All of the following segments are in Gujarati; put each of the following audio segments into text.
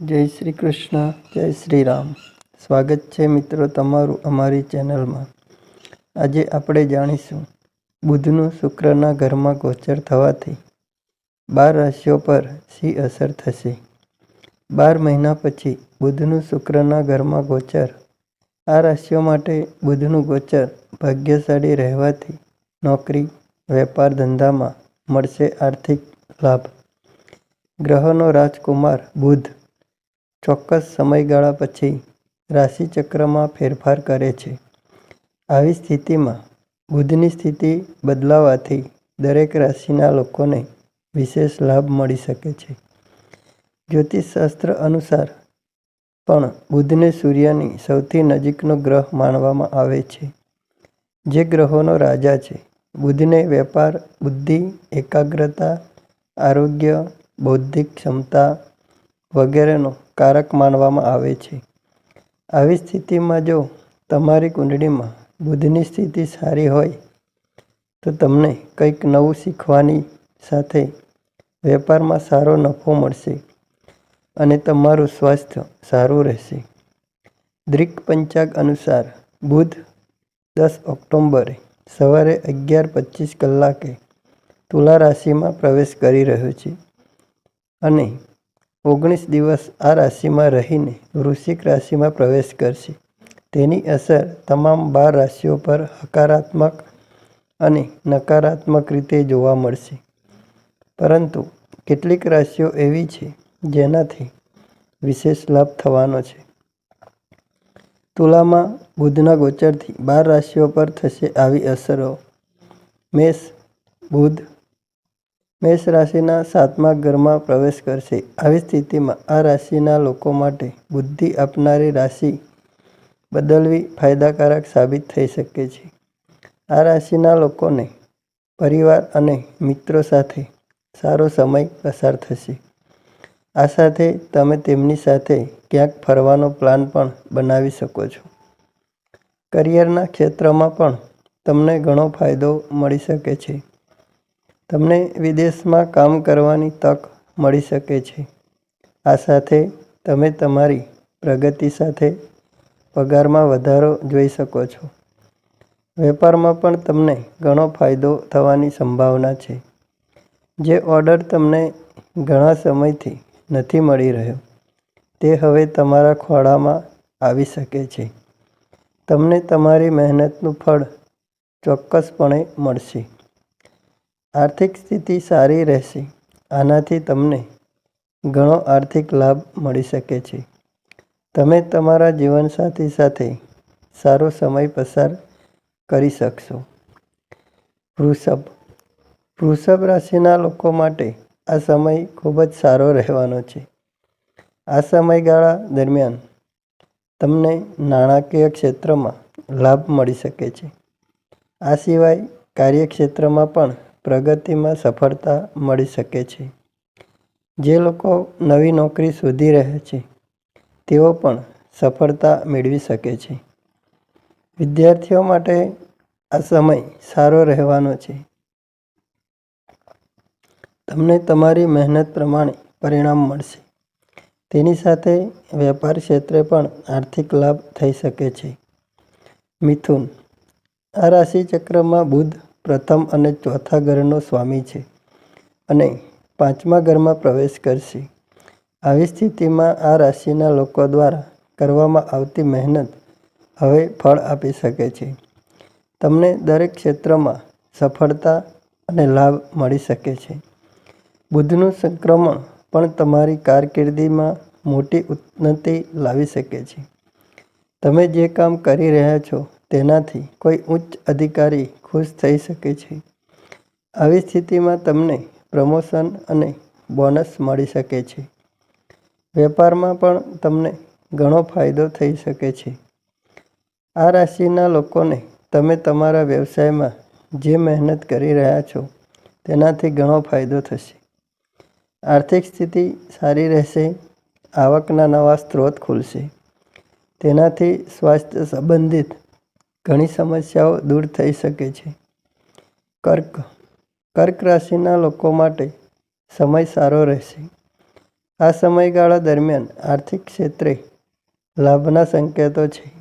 જય શ્રી કૃષ્ણ, જય શ્રી રામ. સ્વાગત છે મિત્રો તમારું અમારી ચેનલમાં. આજે આપણે જાણીશું, બુધનું શુક્રના ઘરમાં ગોચર થવાથી બાર રાશિઓ પર શી અસર થશે? બાર મહિના પછી બુધનું શુક્રના ઘરમાં ગોચર. આ રાશિઓ માટે બુધનું ગોચર ભાગ્યશાળી રહેવાથી નોકરી, વેપાર ધંધામાં મળશે આર્થિક લાભ. ગ્રહોનો રાજકુમાર બુધ. ચોક્કસ સમયગાળા પછી રાશિચક્રમાં ફેરફાર કરે છે. આવી સ્થિતિમાં બુધની સ્થિતિ બદલાવાથી દરેક રાશિના લોકોને વિશેષ લાભ મળી શકે છે. જ્યોતિષશાસ્ત્ર અનુસાર પણ બુધને સૂર્યની સૌથી નજીકનો ગ્રહ માનવામાં આવે છે. જે ગ્રહોનો રાજા છે, બુધને વેપાર, બુદ્ધિ, એકાગ્રતા, આરોગ્ય, બૌદ્ધિક ક્ષમતા વગેરેનો કારક માનવામાં આવે છે. આવી સ્થિતિમાં જો તમારી કુંડળીમાં બુધની સ્થિતિ સારી હોય, તો તમને કંઈક નવું શીખવાની સાથે વેપારમાં સારો નફો મળશે અને તમારું સ્વાસ્થ્ય સારું રહેશે. દ્રિક પંચાગ અનુસાર બુધ દસ ઓક્ટોબરે સવારે અગિયાર પચીસ કલાકે તુલા રાશિમાં પ્રવેશ કરી રહ્યો છે અને ઓગણીસ દિવસ આ રાશિમાં રહીને વૃશ્ચિક રાશિમાં પ્રવેશ કરશે. તેની અસર તમામ બાર રાશિઓ પર હકારાત્મક અને નકારાત્મક રીતે જોવા મળશે. પરંતુ કેટલીક રાશિઓ એવી છે જેનાથી વિશેષ લાભ થવાનો છે. તુલામાં બુધના ગોચરથી બાર રાશિઓ પર થશે આવી અસરો. મેષ, બુધ મેષ રાશિના સાતમા ઘરમાં પ્રવેશ કરશે. આવી સ્થિતિમાં આ રાશિના લોકો માટે બુદ્ધિ આપનારી રાશિ બદલવી ફાયદાકારક સાબિત થઈ શકે છે. આ રાશિના લોકોને પરિવાર અને મિત્રો સાથે સારો સમય પસાર થશે. આ સાથે તમે તેમની સાથે ક્યાંક ફરવાનો પ્લાન પણ બનાવી શકો છો. કરિયરના ક્ષેત્રમાં પણ તમને ઘણો ફાયદો મળી શકે છે. તમને વિદેશમાં કામ કરવાની તક મળી શકે છે. આ સાથે તમે તમારી પ્રગતિ સાથે પગારમાં વધારો જોઈ શકો છો. વેપારમાં પણ તમને ઘણો ફાયદો થવાની સંભાવના છે. જે ઓર્ડર તમને ઘણા સમયથી નથી મળી રહ્યો, તે હવે તમારા ખોળામાં આવી શકે છે. તમને તમારી મહેનતનું ફળ ચોક્કસપણે મળશે. આર્થિક સ્થિતિ સારી રહેશે. આનાથી તમને ઘણો આર્થિક લાભ મળી શકે છે. તમે તમારા જીવનસાથી સાથે સારો સમય પસાર કરી શકશો. વૃષભ. વૃષભ રાશિના લોકો માટે આ સમય ખૂબ જ સારો રહેવાનો છે. આ સમયગાળા દરમિયાન તમને નાણાકીય ક્ષેત્રમાં લાભ મળી શકે છે. આ સિવાય કાર્યક્ષેત્રમાં પણ પ્રગતિમાં સફળતા મળી શકે છે. જે લોકો નવી નોકરી શોધી રહ્યા છે, તેઓ પણ સફળતા મેળવી શકે છે. વિદ્યાર્થીઓ માટે આ સમય સારો રહેવાનો છે. તમને તમારી મહેનત પ્રમાણે પરિણામ મળશે. તેની સાથે વેપાર ક્ષેત્રે પણ આર્થિક લાભ થઈ શકે છે. મિથુન, આ રાશિચક્રમાં બુધ પ્રથમ અને ચોથા ઘરનો સ્વામી છે અને પાંચમા ઘરમાં પ્રવેશ કરશે. આવી સ્થિતિમાં આ રાશિના લોકો દ્વારા કરવામાં આવતી મહેનત હવે ફળ આપી શકે છે. તમને દરેક ક્ષેત્રમાં સફળતા અને લાભ મળી શકે છે. બુધનું સંક્રમણ પણ તમારી કારકિર્દીમાં મોટી ઉન્નતિ લાવી શકે છે. તમે જે કામ કરી રહ્યા છો તેનાથી કોઈ ઉચ્ચ અધિકારી ખુશ થઈ શકે છે. આવી સ્થિતિમાં તમને પ્રમોશન અને બોનસ મળી શકે છે. વેપારમાં પણ તમને ઘણો ફાયદો થઈ શકે છે. આ રાશિના લોકોને તમે તમારા વ્યવસાયમાં જે મહેનત કરી રહ્યા છો, તેનાથી ઘણો ફાયદો થશે. આર્થિક સ્થિતિ સારી રહેશે, આવકના નવા સ્ત્રોત ખુલશે. તેનાથી સ્વાસ્થ્ય સંબંધિત ઘણી સમસ્યાઓ દૂર થઈ શકે છે. કર્ક કર્ક રાશિના લોકો માટે સમય સારો રહેશે. આ સમયગાળા દરમિયાન આર્થિક ક્ષેત્રે લાભના સંકેતો છે.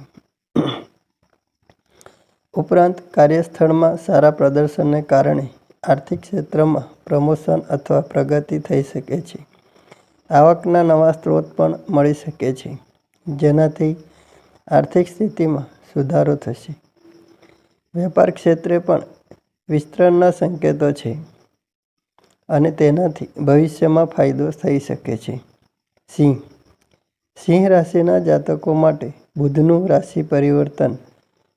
ઉપરાંત કાર્યસ્થળમાં સારા પ્રદર્શનને કારણે આર્થિક ક્ષેત્રમાં પ્રમોશન અથવા પ્રગતિ થઈ શકે છે. આવકના નવા સ્ત્રોત પણ મળી શકે છે. જેનાથી આર્થિક સ્થિતિમાં સુધારો થશે. વેપાર ક્ષેત્રે પણ વિસ્તરણના સંકેતો છે અને તેનાથી ભવિષ્યમાં ફાયદો થઈ શકે છે. સિંહ. સિંહ રાશિના જાતકો માટે બુધનું રાશિ પરિવર્તન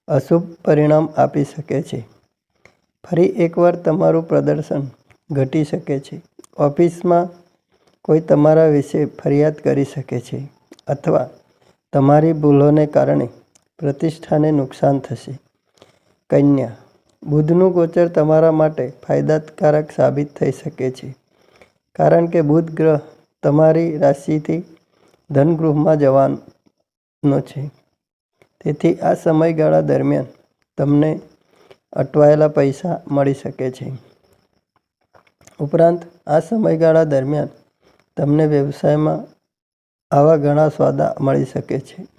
અશુભ પરિણામ આપી શકે છે. ફરી એકવાર તમારું પ્રદર્શન ઘટી શકે છે. ઓફિસમાં કોઈ તમારા વિશે ફરિયાદ કરી શકે છે અથવા તમારી ભૂલોને કારણે પ્રતિષ્ઠાને નુકસાન થશે. કન્યા, બુધનું ગોચર તમારા માટે ફાયદાકારક સાબિત થઈ શકે છે. કારણ કે બુધ ગ્રહ તમારી રાશિથી ધનગૃહમાં જવાનો છે. તેથી આ સમયગાળા દરમિયાન તમને અટવાયેલા પૈસા મળી શકે છે. ઉપરાંત, આ સમયગાળા દરમિયાન તમને વ્યવસાયમાં આવા ઘણા સોદા મળી શકે છે.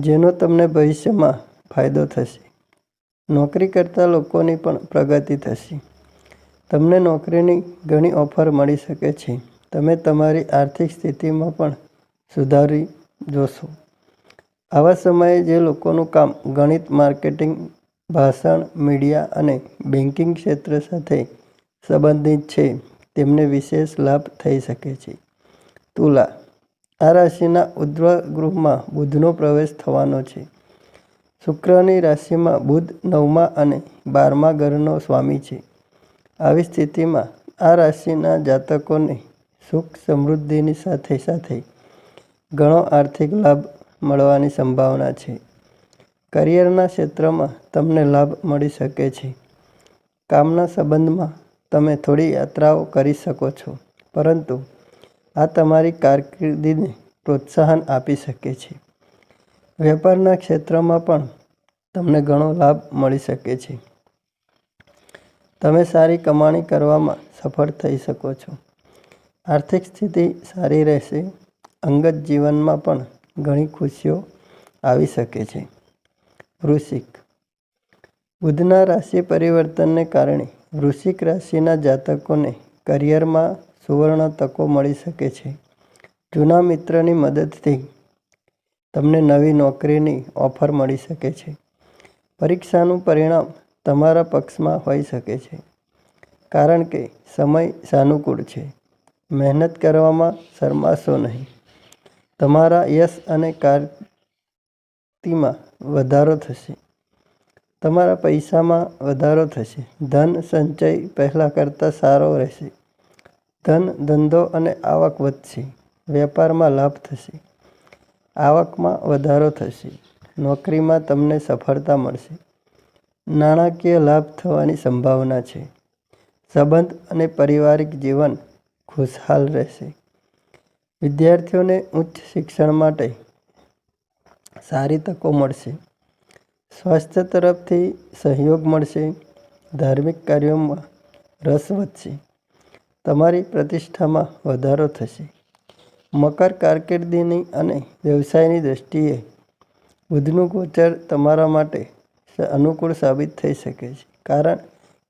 જેનો તમને ભવિષ્યમાં ફાયદો થશે. નોકરી કરતા લોકોની પણ પ્રગતિ થશે. તમને નોકરીની ઘણી ઓફર મળી શકે છે. તમે તમારી આર્થિક સ્થિતિમાં પણ સુધારી જોશો. આવા સમયે જે લોકોનું કામ ગણિત, માર્કેટિંગ, ભાષણ, મીડિયા અને બેન્કિંગ ક્ષેત્ર સાથે સંબંધિત છે, તેમને વિશેષ લાભ થઈ શકે છે. તુલા આ રાશિના ઉદ્ધવ ગૃહમાં બુધનો પ્રવેશ થવાનો છે. શુક્રની રાશિમાં બુધ નવમા અને બારમા ઘરનો સ્વામી છે. આવી સ્થિતિમાં આ રાશિના જાતકોને સુખ સમૃદ્ધિની સાથે સાથે ઘણો આર્થિક લાભ મળવાની સંભાવના છે. કરિયરના ક્ષેત્રમાં તમને લાભ મળી શકે છે. કામના સંબંધમાં તમે થોડી યાત્રાઓ કરી શકો છો, પરંતુ આ તમારી કારકિર્દીને પ્રોત્સાહન આપી શકે છે. વેપારના ક્ષેત્રમાં પણ તમને ઘણો લાભ મળી શકે છે. તમે સારી કમાણી કરવામાં સફળ થઈ શકો છો. આર્થિક સ્થિતિ સારી રહેશે. અંગત જીવનમાં પણ ઘણી ખુશીઓ આવી શકે છે. વૃશ્ચિક. બુધના રાશિ પરિવર્તનને કારણે વૃશ્ચિક રાશિના જાતકોને કરિયરમાં સુવર્ણ તકો મળી શકે છે. જૂના મિત્રની મદદથી તમને નવી નોકરીની ઓફર મળી શકે છે. પરીક્ષાનું પરિણામ તમારા પક્ષમાં હોઈ શકે છે. કારણ કે સમય સાનુકૂળ છે. મહેનત કરવામાં શરમાશો નહીં. તમારા યશ અને કારકિર્દીમાં વધારો થશે. તમારા પૈસામાં વધારો થશે. ધન સંચય પહેલાં કરતાં સારો રહેશે. ધન, ધંધો અને આવક વધશે. વેપારમાં લાભ થશે. આવકમાં વધારો થશે. નોકરીમાં તમને સફળતા મળશે. નાણાકીય લાભ થવાની સંભાવના છે. સંબંધ અને પારિવારિક જીવન ખુશહાલ રહેશે. વિદ્યાર્થીઓને ઉચ્ચ શિક્ષણ માટે સારી તકો મળશે. સ્વાસ્થ્ય તરફથી સહયોગ મળશે. ધાર્મિક કાર્યોમાં રસ વધશે. તમારી પ્રતિષ્ઠામાં વધારો થશે. મકર કારકિર્દીની અને વ્યવસાયની દ્રષ્ટિએ બુધનું ગોચર તમારા માટે અનુકૂળ સાબિત થઈ શકે છે. કારણ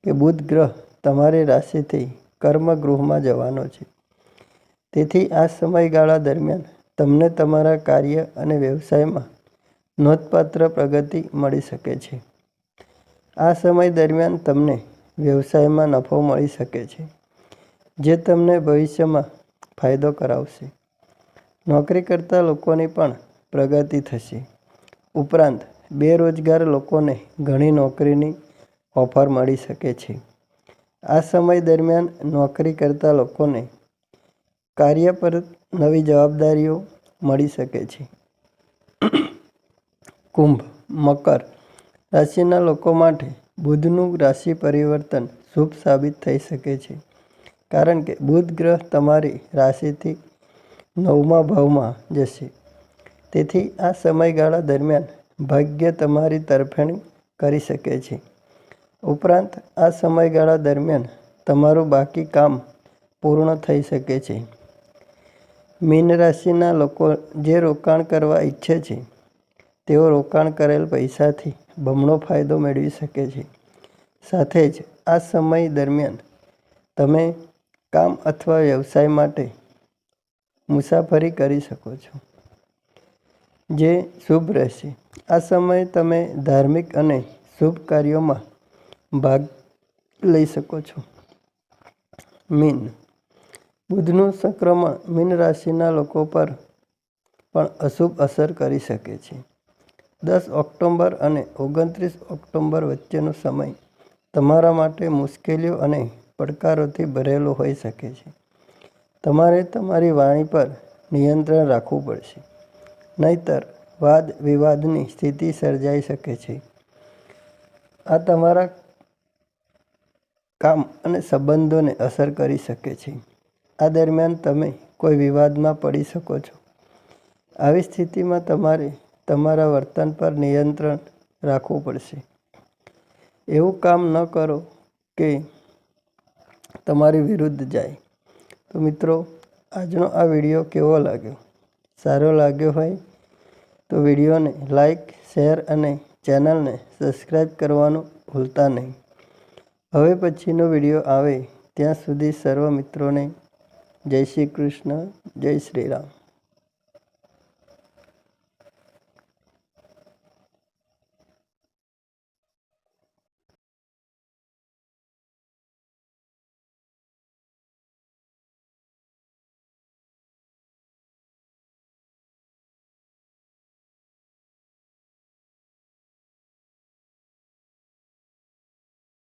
કે બુધ ગ્રહ તમારી રાશિથી કર્મગૃહમાં જવાનો છે. તેથી આ સમયગાળા દરમિયાન તમને તમારા કાર્ય અને વ્યવસાયમાં નોંધપાત્ર પ્રગતિ મળી શકે છે. આ સમય દરમિયાન તમને વ્યવસાયમાં નફો મળી શકે છે. જે તમને ભવિષ્યમાં ફાયદો કરાવશે. નોકરી કરતા લોકોની પણ પ્રગતિ થશે. ઉપરાંત, બેરોજગાર લોકોને ઘણી નોકરીની ઓફર મળી શકે છે. આ સમય દરમિયાન નોકરી કરતા લોકોને કાર્ય પર નવી જવાબદારીઓ મળી શકે છે. કુંભ, મકર રાશિના લોકો માટે બુધનું રાશિ પરિવર્તન શુભ સાબિત થઈ શકે છે. કારણ કે બુધ ગ્રહ તમારી રાશિથી નવમા ભાવમાં જશે. તેથી આ સમયગાળા દરમિયાન ભાગ્ય તમારી તરફેણી કરી શકે છે. ઉપરાંત આ સમયગાળા દરમિયાન તમારું બાકી કામ પૂર્ણ થઈ શકે છે. મીન રાશિના લોકો જે રોકાણ કરવા ઈચ્છે છે, તેઓ રોકાણ કરેલ પૈસાથી બમણો ફાયદો મેળવી શકે છે. સાથે જ આ સમય દરમિયાન તમે કામ અથવા વ્યવસાય માટે મુસાફરી કરી શકો છો. જે શુભ રહેશે. આ સમયે તમે ધાર્મિક અને શુભ કાર્યોમાં ભાગ લઈ શકો છો. મીન. બુધનું સંક્રમણ મીન રાશિના લોકો પર પણ અશુભ અસર કરી શકે છે. દસ ઓક્ટોબર અને ઓગણત્રીસ ઓક્ટોબર વચ્ચેનો સમય તમારા માટે મુશ્કેલીઓ અને પડકારોથી ભરેલો હોઈ શકે છે. તમારે તમારી વાણી પર નિયંત્રણ રાખવું પડશે. નહીતર વાદ વિવાદની સ્થિતિ સર્જાઈ શકે છે. આ તમારા કામ અને સંબંધોને અસર કરી શકે છે. આ દરમિયાન તમે કોઈ વિવાદમાં પડી શકો છો. આવી સ્થિતિમાં તમારે તમારા વર્તન પર નિયંત્રણ રાખવું પડશે. એવું કામ ન કરો કે તમારી વિરુદ્ધ જાય. તો મિત્રો, આજનો આ વીડિયો કેવો લાગ્યો? સારો લાગ્યો હોય તો વિડીયોને લાઈક, શેર અને ચેનલને સબસ્ક્રાઈબ કરવાનું ભૂલતા નહીં. હવે પછીનો વીડિયો આવે ત્યાં સુધી સર્વ મિત્રોને જય શ્રી કૃષ્ણ, જય શ્રી રામ.